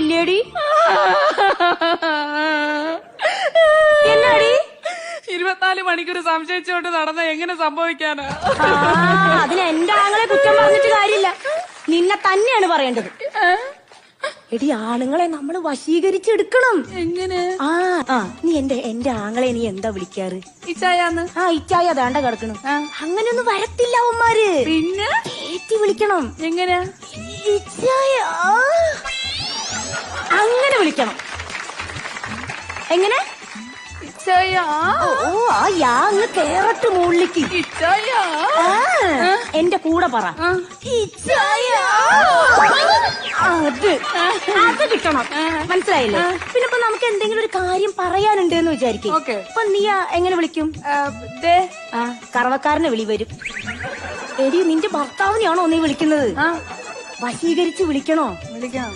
ഇല്ലേടി? എന്നാടി? ഇരുപത്തിനാല് മണിക്കൂർ സംശയിച്ചുകൊണ്ട് നടന്ന എങ്ങനെ സംഭവിക്കാനാ? അതിന് എന്റെ ആങ്ങളെ കുറ്റം പറഞ്ഞിട്ട് കാര്യമില്ല. നിന്നെ തന്നെയാണ് പറയേണ്ടത്. എടി ആണുങ്ങളെ നമ്മൾ വശീകരിച്ചെടുക്കണം. എങ്ങനെ? ആ ആ നീ എന്റെ എന്റെ ആങ്ങളെ നീ എന്താ വിളിക്കാറ്? ഇച്ചായാന്ന്? ആ ഇച്ചായ അതാണ്ട കിടക്കണം. അങ്ങനെയൊന്നും വരത്തില്ല അവന്മാര്. പിന്നെ? ഏറ്റി വിളിക്കണം. എങ്ങനെ ഇച്ചായ ആ. വിളിക്കണം. എങ്ങനെ? ഓ ആ യാ അങ്ങ് കേറട്ട് മുകളിലേക്ക്. എന്റെ കൂടെ പറ. അത്. അത് കിട്ടണം. മനസ്സിലായില്ലേ? പിന്നെ ഇപ്പൊ നമുക്ക് എന്തെങ്കിലും ഒരു കാര്യം പറയാനുണ്ട് എന്ന് വിചാരിക്കും അപ്പൊ നീ എങ്ങനെ വിളിക്കും? കറവക്കാരനെ വിളി വരും. എടി നിന്റെ ഭർത്താവിനെയാണോ നീ വിളിക്കുന്നത്? വശീകരിച്ച് വിളിക്കണോ? വിളിക്കാം.